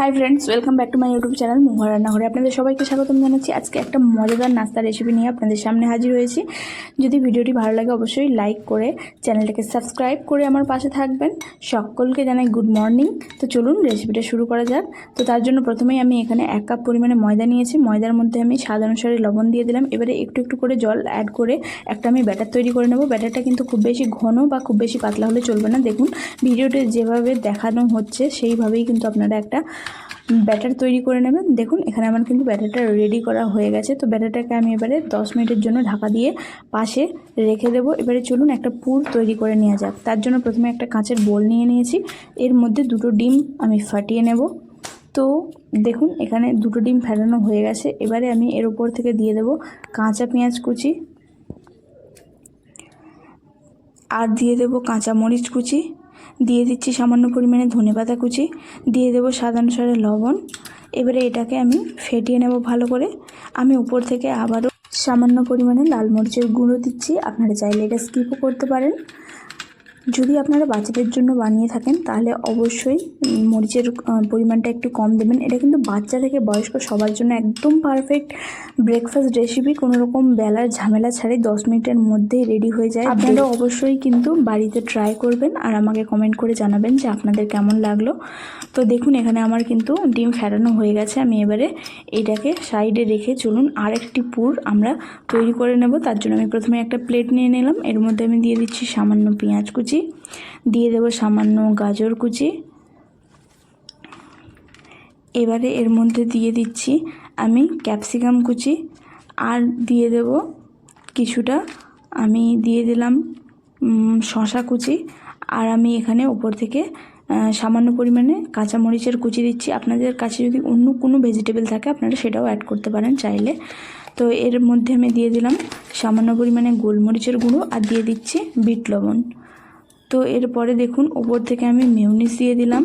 Hi friends welcome back to my YouTube channel Mohor রান্নাঘরে আপনাদের সবাইকে স্বাগতম জানাচ্ছি। আজকে একটা মজাদার নাস্তা রেসিপি নিয়ে আপনাদের সামনে হাজির হয়েছি। যদি ভিডিওটি ভালো লাগে, অবশ্যই লাইক করে চ্যানেলটাকে সাবস্ক্রাইব করে আমার পাশে থাকবেন। সকলকে জানাই গুড মর্নিং তো চলুন রেসিপিটা শুরু করা যাক। তো তার জন্য প্রথমেই আমি এখানে এক কাপ পরিমাণে ময়দা নিয়েছি। ময়দার মধ্যে আমি স্বাদ অনুসারে লবণ দিয়ে দিলাম। এবারে একটু একটু করে জল অ্যাড করে একটা আমি ব্যাটার তৈরি করে নেব। ব্যাটারটা কিন্তু খুব বেশি ঘন বা খুব বেশি পাতলা হলে চলবে না। দেখুন, ভিডিওতে যেভাবে দেখানো হচ্ছে, সেইভাবেই কিন্তু আপনারা একটা ব্যাটার তৈরি করে নেবেন। দেখুন, এখানে আমার কিন্তু ব্যাটারটা রেডি করা হয়ে গেছে। তো ব্যাটারটাকে আমি এবারে দশ মিনিটের জন্য ঢাকা দিয়ে পাশে রেখে দেবো। এবারে চলুন একটা পুর তৈরি করে নেওয়া যাক। তার জন্য প্রথমে একটা কাঁচের বোল নিয়ে নিয়েছি। এর মধ্যে দুটো ডিম আমি ফাটিয়ে নেব। তো দেখুন, এখানে দুটো ডিম ফেলানো হয়ে গেছে। এবারে আমি এর উপর থেকে দিয়ে দেব কাঁচা পেঁয়াজ কুচি। আর দিয়ে দেব কাঁচা মরিচ কুচি। দিয়ে দিচ্ছি সামান্য পরিমাণে ধনেপাতা কুচি, দিয়ে দেবো স্বাদ অনুসারে লবণ। এবারে এটাকে আমি ফেটিয়ে নেব ভালো করে। আমি উপর থেকে আবারও সামান্য পরিমাণে লাল মরিচের গুঁড়ো দিচ্ছি। আপনারা চাইলে এটা স্কিপও করতে পারেন। যদি আপনারা বাচ্চাদের জন্য বানিয়ে থাকেন তাহলে অবশ্যই মরিচের পরিমাণটা একটু কম দেবেন। এটা কিন্তু বাচ্চা থেকে বয়স্ক সবার জন্য একদম পারফেক্ট ব্রেকফাস্ট রেসিপি কোনো রকম বেলার ঝামেলা ছাড়াই দশ মিনিটের মধ্যেই রেডি হয়ে যায়। আপনারা অবশ্যই কিন্তু বাড়িতে ট্রাই করবেন আর আমাকে কমেন্ট করে জানাবেন যে আপনাদের কেমন লাগল। তো দেখুন এখানে আমার কিন্তু ডিম ফেরানো হয়ে গেছে। আমি এবারে এটাকে সাইডে রেখে চলুন আরেকটি পুর আমরা তৈরি করে নেব। তার জন্য আমি প্রথমে একটা প্লেট নিয়ে নিলাম। এর মধ্যে আমি দিয়ে দিচ্ছি সামান্য পেঁয়াজ কুচি। দিয়ে দেবো সামান্য গাজর কুচি। এবারে এর মধ্যে দিয়ে দিচ্ছি আমি ক্যাপসিকাম কুচি, আর দিয়ে দেব কিছুটা আমি দিয়ে দিলাম শশা কুচি, আর আমি এখানে উপর থেকে সামান্য পরিমাণে কাঁচামরিচের কুচি দিচ্ছি। আপনাদের কাছে যদি অন্য কোনো ভেজিটেবল থাকে, আপনারা সেটাও অ্যাড করতে পারেন চাইলে। তো এর মধ্যে আমি দিয়ে দিলাম সামান্য পরিমাণে গোলমরিচের গুঁড়ো, আর দিয়ে দিচ্ছি বিট লবণ। তো এরপরে দেখুন উপর থেকে আমি মিউনিস দিয়ে দিলাম।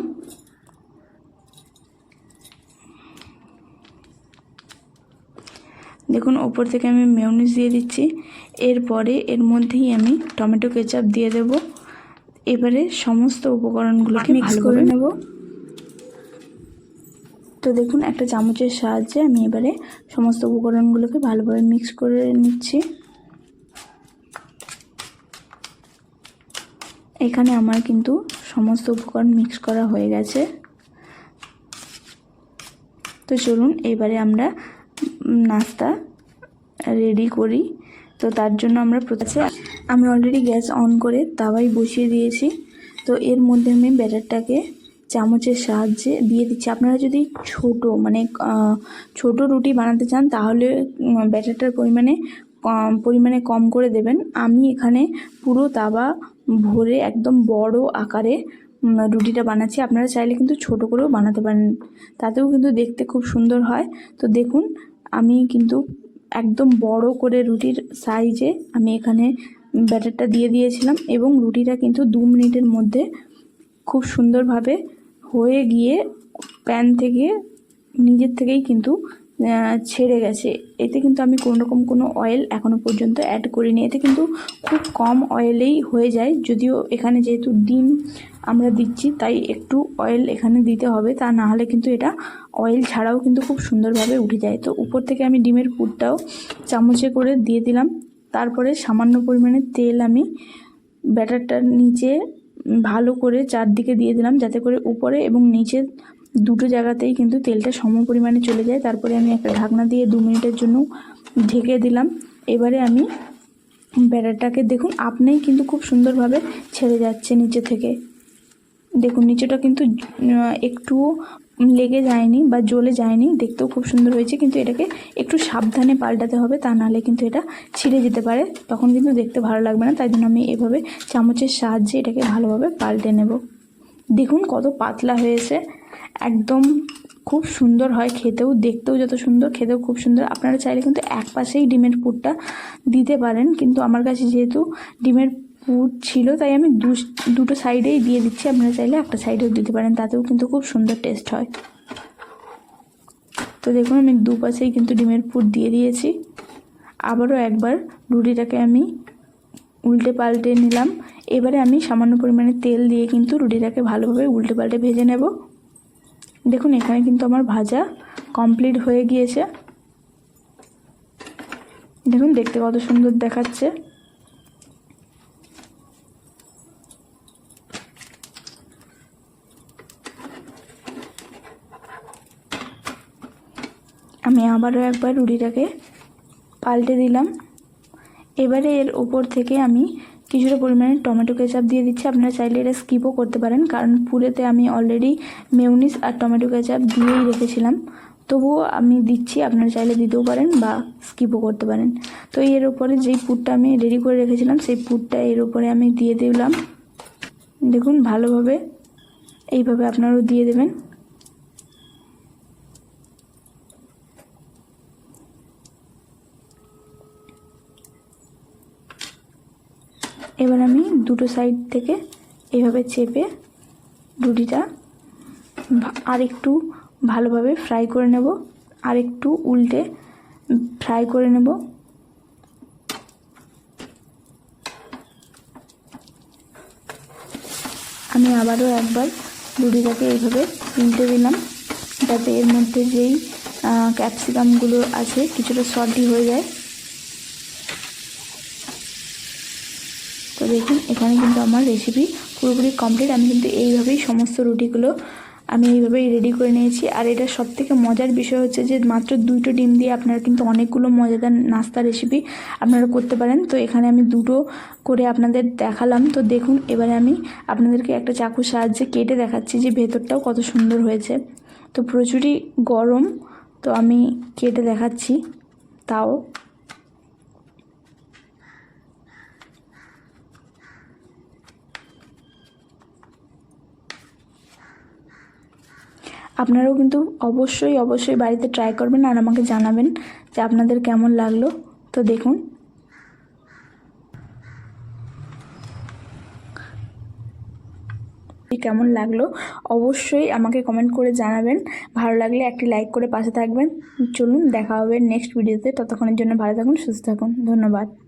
দেখুন ওপর থেকে আমি মেয়নিজ দিয়ে দিচ্ছি। এরপরে এর মধ্যেই আমি টমেটো কেচাপ দিয়ে দেব। এবারে সমস্ত উপকরণগুলোকে মিক্স করে নেব। তো দেখুন একটা চামচের সাহায্যে আমি এবারে সমস্ত উপকরণগুলোকে ভালোভাবে মিক্স করে নিচ্ছি। এখানে আমার কিন্তু সমস্ত উপকরণ মিক্স করা হয়ে গেছে। তো চলুন, এবারে আমরা নাস্তা রেডি করি। তো তার জন্য আমরা প্রথমে আমি অলরেডি গ্যাস অন করে তাওয়াই বসিয়ে দিয়েছি। তো এর মধ্যে আমি ব্যাটারটাকে চামচের সাহায্যে দিয়ে দিচ্ছি। আপনারা যদি ছোট মানে ছোট রুটি বানাতে চান, তাহলে ব্যাটারটার পরিমাণে কম পরিমাণে কম করে দেবেন। আমি এখানে পুরো তাওয়া ভরে একদম বড় আকারে রুটিটা বানাচ্ছি। আপনারা চাইলে কিন্তু ছোট করেও বানাতে পারেন। তাতেও কিন্তু দেখতে খুব সুন্দর হয়। তো দেখুন, আমি কিন্তু একদম বড় করে রুটির সাইজে আমি এখানে ব্যাটারটা দিয়ে দিয়েছিলাম এবং রুটিটা কিন্তু দু মিনিটের মধ্যে খুব সুন্দরভাবে হয়ে গিয়ে, প্যান থেকে, নিজের থেকেই কিন্তু ছেড়ে গেছে। এতে কিন্তু আমি রকম কোনো অয়েল এখনও পর্যন্ত অ্যাড করিনি। এতে কিন্তু খুব কম অয়েলেই হয়ে যায়। যদিও এখানে যেহেতু ডিম আমরা দিচ্ছি, তাই একটু অয়েল এখানে দিতে হবে। তা না হলে কিন্তু এটা অয়েল ছাড়াও কিন্তু খুব সুন্দরভাবে উঠে যায়। তো উপর থেকে আমি ডিমের পুরটাও চামচে করে দিয়ে দিলাম। তারপরে সামান্য পরিমাণে তেল আমি ব্যাটারটার নিচে ভালো করে চারদিকে দিয়ে দিলাম, যাতে করে উপরে এবং নিচে দুটো জায়গাতেই কিন্তু তেলটা সম পরিমাণে চলে যায়। তারপরে আমি একটা ঢাকনা দিয়ে দু মিনিটের জন্য ঢেকে দিলাম। এবারে আমি ব্যাটারটাকে, দেখুন, আপনিই কিন্তু খুব সুন্দরভাবে ছেড়ে যাচ্ছে নিচে থেকে। দেখুন, নিচেটা কিন্তু একটুও লেগে যায়নি বা জ্বলে যায়নি। দেখতেও খুব সুন্দর হয়েছে, কিন্তু এটাকে একটু সাবধানে পাল্টাতে হবে, তা নাহলে কিন্তু এটা ছিঁড়ে যেতে পারে। তখন কিন্তু দেখতে ভালো লাগবে না, তাই জন্য আমি এভাবে চামচের সাহায্যে এটাকে ভালোভাবে পাল্টে নেব। দেখুন, কত পাতলা হয়েছে। একদম খুব সুন্দর হয় খেতেও, দেখতেও যত সুন্দর, খেতেও খুব সুন্দর। আপনারা চাইলে কিন্তু এক পাশেই ডিমের পুরটা দিতে পারেন। কিন্তু আমার কাছে যেহেতু ডিমের পুর ছিল, তাই আমি দুটো সাইডেই দিয়ে দিচ্ছি। আপনারা চাইলে একটা সাইডেও দিতে পারেন, তাতেও কিন্তু খুব সুন্দর টেস্ট হয়। তো দেখুন, আমি দুপাশেই কিন্তু ডিমের পুর দিয়ে দিয়েছি। আবারও একবার রুটিটাকে আমি উল্টে পাল্টে নিলাম। এবারে আমি সামান্য পরিমাণে তেল দিয়ে কিন্তু রুটিটাকে ভালোভাবে উল্টে পাল্টে ভেজে নেব। দেখুন, এখানে কিন্তু আমার ভাজা কমপ্লিট হয়ে গিয়েছে। দেখুন, দেখতে কত সুন্দর দেখাচ্ছে। আমি আবারও একবার রুটিটাকে পাল্টে দিলাম। এবারে এর ওপর থেকে আমি কিছুটা পরিমাণে টমেটো কেচাপ দিয়ে দিচ্ছি। আপনারা চাইলে এটা স্কিপও করতে পারেন। কারণ পুরেতে আমি অলরেডি মেউনিস আর টমেটো কেচাপ দিয়েই রেখেছিলাম। তবুও আমি দিচ্ছি, আপনারা চাইলে দিতেও পারেন বা স্কিপও করতে পারেন। তো এর উপরে যেই পুরটা আমি রেডি করে রেখেছিলাম, সেই পুরটা এর উপরে আমি দিয়ে দিলাম। দেখুন, ভালোভাবে এইভাবে আপনারাও দিয়ে দেবেন। এবার আমি দুটো সাইড থেকে এভাবে চেপে রুটিটা আরেকটু ভালোভাবে ফ্রাই করে নেব। আরেকটু উল্টে ফ্রাই করে নেব। আমি আবারও একবার রুটিটাকে এইভাবে উল্টে দিলাম যাতে এর মধ্যে যেই ক্যাপসিকামগুলো আছে কিছুটা সল্টি হয়ে যায়। তো দেখুন, এখানে কিন্তু আমার রেসিপি পুরোপুরি কমপ্লিট আমি কিন্তু এইভাবেই সমস্ত রুটিগুলো আমি এইভাবেই রেডি করে নিয়েছি। আর এটা সব থেকে মজার বিষয় হচ্ছে যে, মাত্র দুটো ডিম দিয়ে আপনারা কিন্তু অনেকগুলো মজাদার নাস্তা রেসিপি আপনারা করতে পারেন। তো এখানে আমি দুটো করে আপনাদের দেখালাম। তো দেখুন, এবারে আমি আপনাদেরকে একটা চাকুর সাহায্যে কেটে দেখাচ্ছি যে, ভেতরটাও কত সুন্দর হয়েছে। তো প্রচুরই গরম, তো আমি কেটে দেখাচ্ছি। তাও আপনারাও কিন্তু অবশ্যই অবশ্যই বাড়িতে ট্রাই করবেন আর আমাকে জানাবেন যে আপনাদের কেমন লাগল। তো দেখুন। কেমন লাগল? অবশ্যই আমাকে কমেন্ট করে জানাবেন। ভালো লাগলে একটি লাইক করে পাশে থাকবেন। চলুন, দেখা হবে নেক্সট ভিডিওতে ততক্ষণের জন্য ভালো থাকুন, সুস্থ থাকুন। ধন্যবাদ।